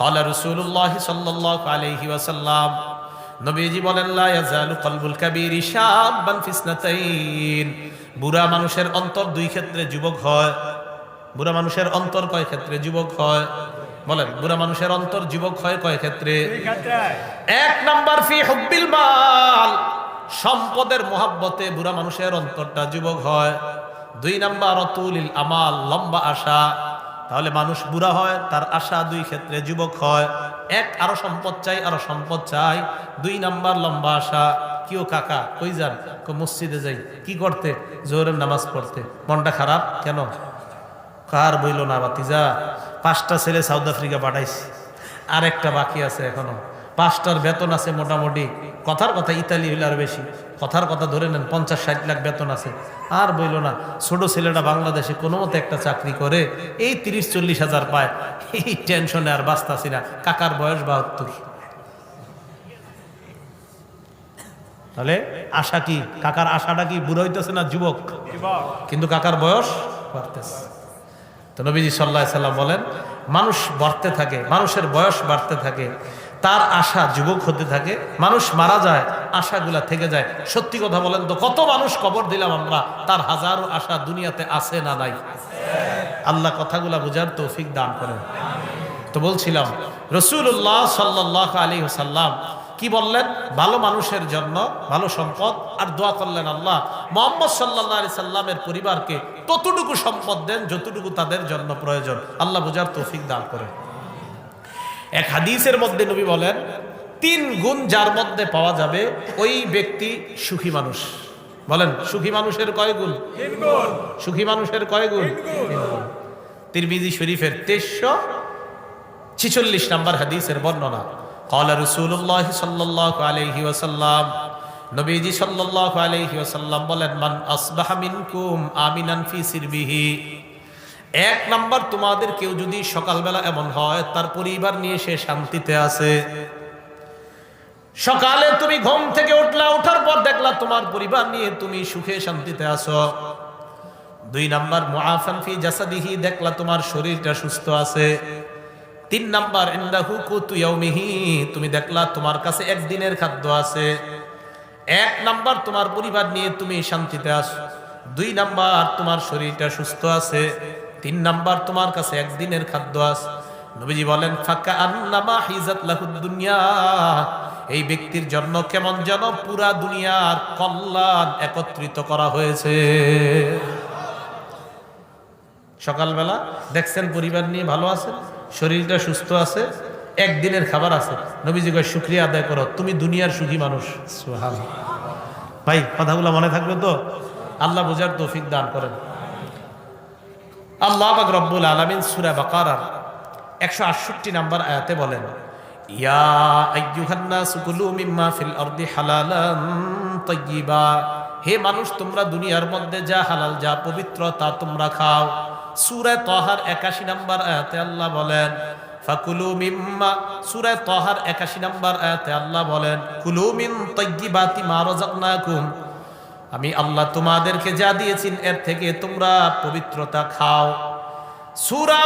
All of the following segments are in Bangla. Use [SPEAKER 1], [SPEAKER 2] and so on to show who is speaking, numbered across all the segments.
[SPEAKER 1] কলা রসুল্লাহ সাল্লাহ আলহি ওয়াসাল্লাম নবীজি বলেন, লা ইয়াজালু কলবুল কাবীর শাবান ফিসনাতাইন। বুড়া মানুষের অন্তর দুই ক্ষেত্রে যুবক হয়। বুড়া মানুষের অন্তর কয় ক্ষেত্রে যুবক হয়? বলেন, বুড়া মানুষের অন্তর যুবক হয় কয় ক্ষেত্রে? এক নাম্বার ফি হুব্বিল মাল। সম্পদের মোহাব্বতে বুড়া মানুষের অন্তরটা যুবক হয়। দুই নাম্বার, অতুলিল আমাল, লম্বা আশা। তাহলে মানুষ বুড়া হয়, তার আশা দুই ক্ষেত্রে যুবক হয়। এক, আরও সম্পদ চাই, আরও সম্পদ চাই। দুই নাম্বার, লম্বা আশা। কিও কাকা, কই যান? কো মসজিদে যাই। কি করতে? জোহরের নামাজ পড়তে। মনটা খারাপ? কেন? কার বইল না বাতি যা পাঁচটা ছেলে সাউথ আফ্রিকা পাঠাইছি। আর একটা বাকি আছে এখনও। পাঁচটার বেতন আছে মোটামুটি। কথার কথা ইতালি হইলে আর বেশি। কথার কথা ধরে নেন, পঞ্চাশ ষাট লাখ বেতন আছে। আর বইল না, ছোট ছেলেটা বাংলাদেশে কোনো মতে একটা চাকরি করে, এই তিরিশ চল্লিশ হাজার পায়। এই টেনশনে আর বাঁচতাছি না। কাকার বয়স বাহাত্তর। তাহলে আশা কি? কাকার আশাটা কি বুড়ো হইতেছে না যুবক? কিন্তু কাকার বয়স বাড়তেছে। তো নবীজি সাল্লাহ সাল্লাম বলেন, মানুষ বাড়তে থাকে, মানুষের বয়স বাড়তে থাকে। তার আশা যুবক হতে থাকে, মানুষ মারা যায়, আশাগুলা থেকে যায়। সত্যি কথা বলেন তো, কত মানুষ কবর দিলাম আমরা, তার হাজারো আশা দুনিয়াতে আছে না নাই? আল্লাহ কথাগুলা বুঝার তৌফিক দান করেন। তো বলছিলাম রসুল্লাহ সাল্লাহ আলী সাল্লাম কি বললেন? ভালো মানুষের জন্য ভালো সম্পদ, আর দোয়া করলেন আল্লাহ। মোহাম্মদ সাল্লাহ আলি সাল্লামের পরিবারকে ততটুকু সম্পদ দেন যতটুকু তাদের জন্য প্রয়োজন। আল্লাহ বোঝার তৌফিক দান করেন। এক হাদিসের মধ্যে নবী বলেন তিন গুণ যার মধ্যে পাওয়া যাবে ওই ব্যক্তি সুখী মানুষ। বলেন সুখী মানুষের কয় গুণ? সুখী মানুষের কয় গুণ? তিরমিজি শরীফের তেইশশো ছিচল্লিশ নম্বর হাদিসের বর্ণনা কলা রসুল্লাহ সাল্লাহ আলহি ওসাল্লাম নবীজি সাল্লাহ আলহি ওসাল্লাম বলেন মান আসবাহ মিনকুম আমিনান ফি সিরবিহি এক নাম্বার তোমাদের কেউ যদি সকালবেলা এমন হয়, তার পরিবার নিয়ে সে শান্তিতে আছে। সকালে তুমি ঘুম থেকে উঠলা ওঠার পর দেখলা তোমার পরিবার নিয়ে তুমি সুখে শান্তিতে আছো। দুই নাম্বার, মুআফান ফি জাসাদিহি, দেখলা তোমার শরীরটা সুস্থ আছে। তিন নাম্বার, ইন্দাহু কুতু ইয়াউমিহি, তুমি দেখলা তোমার কাছে একদিনের খাদ্য আছে। এক নাম্বার, তোমার পরিবার নিয়ে তুমি শান্তিতে আছো। দুই নাম্বার, তোমার শরীরটা সুস্থ আছে। তিন নাম্বার তোমার কাছে একদিনের খাদ্য আছে। নবীজি বলেন ফাঁকা আন্নামা হিজাত দুনিয়া। এই ব্যক্তির জন্য কেমন যেন পুরা দুনিয়ার কল্যাণ একত্রিত করা হয়েছে। সকালবেলা দেখছেন পরিবার নিয়ে ভালো আছে, শরীরটা সুস্থ আছে, একদিনের খাবার আছে। নবীজি কয়, শুক্রিয়া আদায় করো, তুমি দুনিয়ার সুখী মানুষ। ভাই, কথাগুলো মনে থাকবে তো? আল্লাহ বোঝার তৌফিক দান করেন। আল্লাহ বাক রব্বুল আলমিন সুরা বাকারার একশো আটষট্টি নাম্বার আয়াতে বলেন, ইয়া আইয়ুহান্নাস কুলু মিম্মা ফিল আরদি হালালান হে মানুষ, তোমরা দুনিয়ার মধ্যে যা হালাল, যা পবিত্র, তা তোমরা খাও। সূরা তহার 81 নাম্বার আয়াতে আল্লাহ বলেন, ফাকুলু মিম্মা। সূরা তহার 81 নাম্বার আয়াতে আল্লাহ বলেন, কুলু মিন তাইয়্যিবাতি মা রাযাকনাকুম। আমি আল্লাহ তোমাদেরকে যা দিয়েছি এর থেকে তোমরা পবিত্রতা খাও। সূরা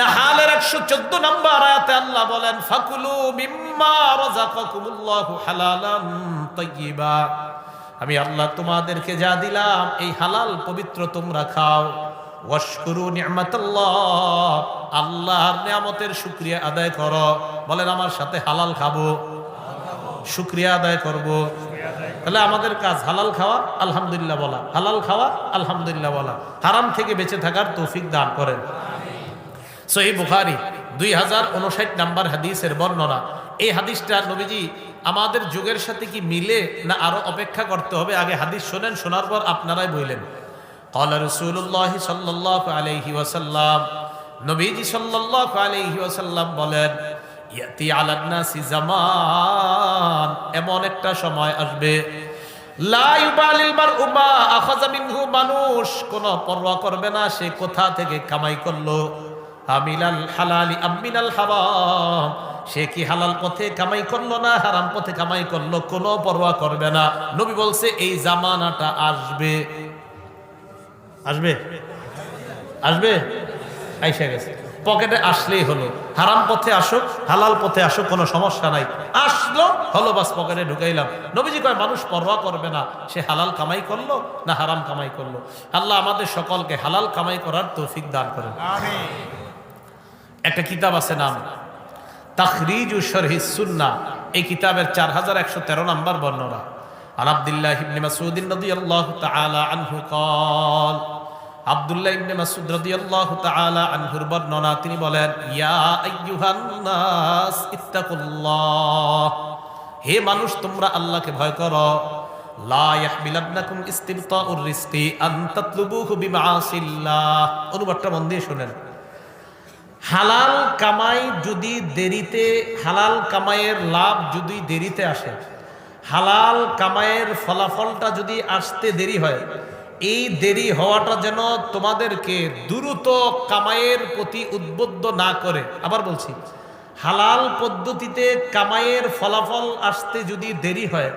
[SPEAKER 1] নাহালের একশো চোদ্দ নম্বর আল্লাহ বলেন, ফাকুলু মিম্মা আমি আল্লাহ তোমাদেরকে যা দিলাম, এই হালাল পবিত্র তোমরা খাও। আল্লাহর নিয়ামতের শুকরিয়া আদায় করো। বলেন, আমার সাথে হালাল খাব। শুকরিয়া আদায় করব। তাহলে আমাদের কাজ হালাল খাওয়া, আলহামদুলিল্লাহ বলা। হালাল খাওয়া, আলহামদুলিল্লাহ বলা। হারাম থেকে বেঁচে থাকার তৌফিক দান করেন। সহি বুখারি, দুই হাজার উনষাট নাম্বার হাদিসের বর্ণনা। এই হাদিসটা নবীজি, আমাদের যুগের সাথে কি মিলে না আরও অপেক্ষা করতে হবে? আগে হাদিস শোনেন, শোনার পর আপনারাই বললেন। কলা রসুল্লাহ সাল্লাহ আলহি ওয়াসাল্লাম, নবীজি সাল্লাহ আলহি ওয়াসাল্লাম বলেন ইয়াতি আলাদনাসি জামান। এমন একটা সময় আসবে। মানুষ। কোনো পরোয়া করবে না, সে কোথা থেকে কামাই করল? আমিলাল সে কি হালাল পথে কামাই করল না হারাম পথে কামাই করল? কোনো পরোয়া করবে না। নবী বলছে, এই জামানাটা আসবে। আসবে? আসবে? আইসা গেছে। পকেটে আসলেই হলো হারাম পথে আসুক হালাল পথে আসুক কোনো সমস্যা নাই আসলো হলো বাস পকেটে ঢুকাইলাম নবীজি কয় মানুষ পরোয়া করবে না সে হালাল কামাই করলো না হারাম কামাই করলো আল্লাহ আমাদের সকলকে হালাল কামাই করার তৌফিক দান করেন একটা কিতাব আছে নাম তাখরিজ শরহি সুন্না এই কিতাবের চার হাজার একশো তেরো নম্বর বর্ণনা عن عبد الله بن مسعود رضي الله تعالى عنه قال আব্দুল্লাহ ইবনে মাসউদ রাদিয়াল্লাহু তাআলা আনহুর বর্ণনা, তিনি বলেন, ইয়া আইয়ুহান নাস ইত্তাকুল্লাহ, হে মানুষ, তোমরা আল্লাহকে ভয় করো। লা ইয়াহমিলান্নাকুম ইস্তিবতাউর রিজকি আন তাতলুবুহু বিমাআসিল্লাহ। অনুবাদটা মন দিয়ে শুনেন। হালাল কামাই যদি দেরিতে, হালাল কামাইয়ের লাভ যদি দেরিতে আসে, হালাল কামাইয়ের ফলাফলটা যদি আসতে দেরি হয় এই দেরি হওয়াটা যেন তোমাদেরকে দ্রুত কামায়ের প্রতি উদ্বুদ্ধ না করে। আবার বলছি, হালাল পদ্ধতিতে কামায়ের ফলাফল আসতে যদি দেরি হয়,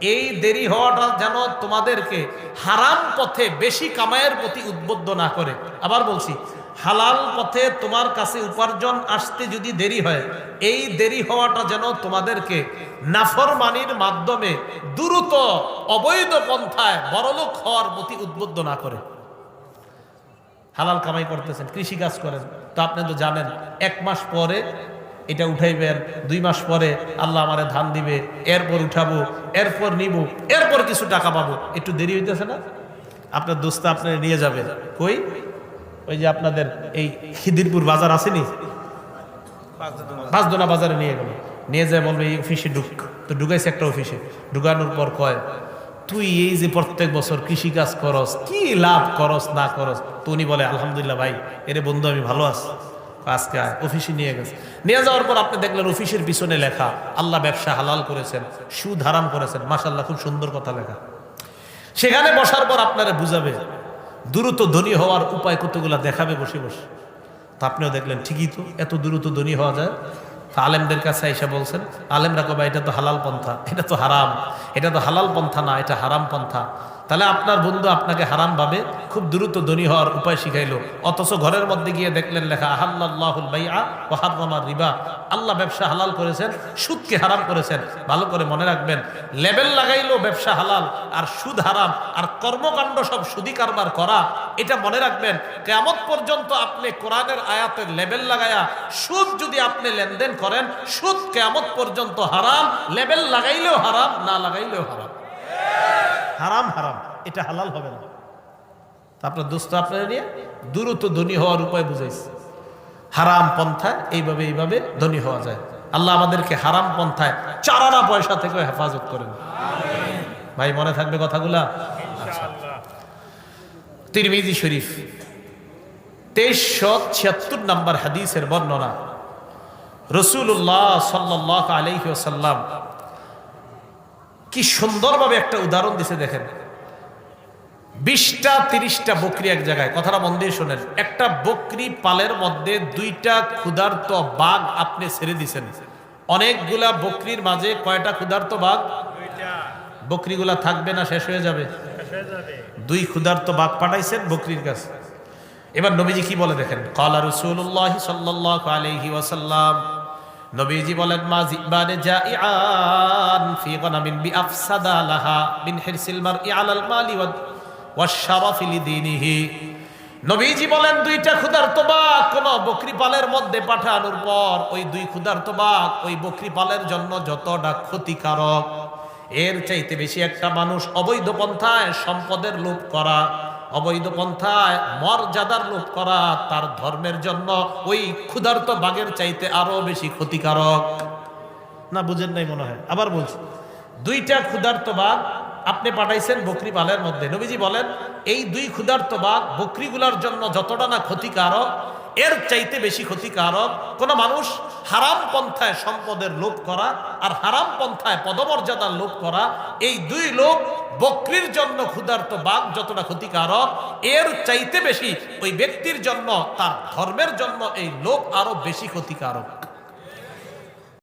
[SPEAKER 1] এই দেরি হওয়াটা যেন তোমাদেরকে হারাম পথে বেশি কামায়ের প্রতি উদ্বুদ্ধ না করে। আবার বলছি হালাল পথে তোমার কাছে উপার্জন আসতে যদি দেরি হয়, এই দেরি হওয়াটা যেন তোমাদেরকে নাফরমানির মাধ্যমে দ্রুত অবৈধ পন্থায় বড়লোক হওয়ার প্রতি উদ্বুদ্ধ না করে। হালাল কামাই করতেছেন, কৃষি কাজ করেন। তো আপনি তো জানেন, এক মাস পরে এটা উঠাইবেন, দুই মাস পরে আল্লাহ আমারে ধান দিবে, এরপর উঠাবো, এরপর নিব, এরপর কিছু টাকা পাবো। একটু দেরি হইতেছে না? আপনার দোস্ত আপনার নিয়ে যাবে। কই? ওই যে আপনাদের এই খিদিরপুর বাজার আসেনি পাঁচদোনা বাজারে নিয়ে গেল। নিয়ে যায় বলবে, এই অফিসে ঢুক। তো ঢুকাইছে একটা অফিসে ঢুকানোর পর কয়, তুই এই যে প্রত্যেক বছর কৃষি কাজ করস, কি লাভ করস, না করস? তো উনি বলে, আলহামদুলিল্লাহ ভাই, এরে বন্ধু, আমি ভালো আছি। আজকে অফিসে নিয়ে গেছে। নিয়ে যাওয়ার পর আপনি দেখলেন অফিসের পিছনে লেখা, আল্লাহ ব্যবসা হালাল করেছেন, সুদ হারাম করেছেন। মাসাল্লাহ খুব সুন্দর কথা লেখা। সেখানে বসার পর আপনারা বুঝাবে দ্রুত ধনী হওয়ার উপায় কতগুলো দেখাবে বসে বসে। তা আপনিও দেখলেন, ঠিকই তো, এত দ্রুত ধনী হওয়া যায়। আলেমদের কাছে এসে বলছেন, আলেমরা কবে, এটা তো হালাল পন্থা, এটা তো হারাম, এটা তো হালাল পন্থা না, এটা হারাম পন্থা। তাহলে আপনার বন্ধু আপনাকে হারাম ভাবে খুব দ্রুত ধনী হওয়ার উপায় শিখাইলো। অথচ ঘরের মধ্যে গিয়ে দেখলেন লেখা আহাল্লাহুল রিবা। আল্লাহ ব্যবসা হালাল করেছেন, সুদকে হারাম করেছেন। ভালো করে মনে রাখবেন, লেবেল লাগাইলো ব্যবসা হালাল, আর সুদ হারাম, আর কর্মকাণ্ড সব সুদি কারবার করা, এটা মনে রাখবেন কেমন পর্যন্ত আপনি কোরআনের আয়াতের লেবেল লাগায়া, সুদ যদি আপনি লেনদেন করেন, সুদ কেমন পর্যন্ত হারাম, লেবেল লাগাইলেও হারাম, না লাগাইলেও হারাম। হারাম হারাম। এটা হালাল হবে না। আপনার দোস্ত আপনারা নিয়ে দ্রুত ধনী হওয়ার উপায় বুঝাইছে। হারাম পন্থায় এইভাবে এইভাবে ধনী হওয়া যায়। আল্লাহ আমাদেরকে হারাম পন্থায় চারানা পয়সা থেকে হেফাজত করেন। ভাই, মনে থাকবে কথাগুলা? তিরমিজি শরীফ, তেইশশো ছিয়াত্তর নম্বর হাদিসের বর্ণনা। রসুল্লাহ সাল্লাহ আলহিসাল্লাম কি সুন্দরভাবে একটা উদাহরণ দিছে দেখেন। বিশটা, তিরিশটা বকরি এক জায়গায়। কথাটা মন দিয়ে শোনেন। একটা বকরি পালের মধ্যে দুইটা ক্ষুধার্ত বাঘ আপনি ছেড়ে দিছেন। অনেকগুলা বকরির মাঝে কয়টা ক্ষুধার্ত বাঘ? বকরিগুলা থাকবে না, শেষ হয়ে যাবে। দুই ক্ষুধার্ত বাঘ পাঠাইছেন বকরির কাছে। এবার নবীজি কি বলে দেখেন? কলা রসুল্লাহ সাল্লাহ আলহি ওয়াসাল্লাম। নবীজি বলেন, মা জিবানে জাইআন ফি গনামিন বিআফসাদা লাহা মিন হিরসিল মারই আলাল মালি ওয়াশরাফি লিদিনিহি নবীজি বলেন, দুইটা ক্ষুধার্ত বাঘ কোন বকরি পালের মধ্যে পাঠানোর পর ওই দুই ক্ষুধার্ত বাঘ ওই বকরি পালের জন্য যতটা ক্ষতিকারক, এর চাইতে বেশি একটা মানুষ অবৈধ পন্থায় সম্পদের লোভ করা, অবৈধ পন্থায় মর্যাদার লোভ করা, তার ধর্মের জন্য ওই ক্ষুধার্ত বাঘের চাইতে আরও বেশি ক্ষতিকারক। না, বুঝেন নাই মনে হয়। আবার বলছি, দুইটা ক্ষুধার্ত বাঘ আপনি পাঠাইছেন বকরি পালের মধ্যে। নবীজি বলেন, এই দুই ক্ষুধার্ত বাঘ বকরিগুলার জন্য যতটা না ক্ষতিকারক, এর চাইতে বেশি ক্ষতিকারক, কোন মানুষ হারাম পন্থায় সম্পদের লোভ করা আর হারাম পন্থায় পদমর্যাদার লোভ করা, এই দুই লোক বকরির জন্য ক্ষুধার্ত বাঘ যতটা ক্ষতিকারক, এর চাইতে বেশি ওই ব্যক্তির জন্য, তার ধর্মের জন্য এই লোভ আরও বেশি ক্ষতিকারক।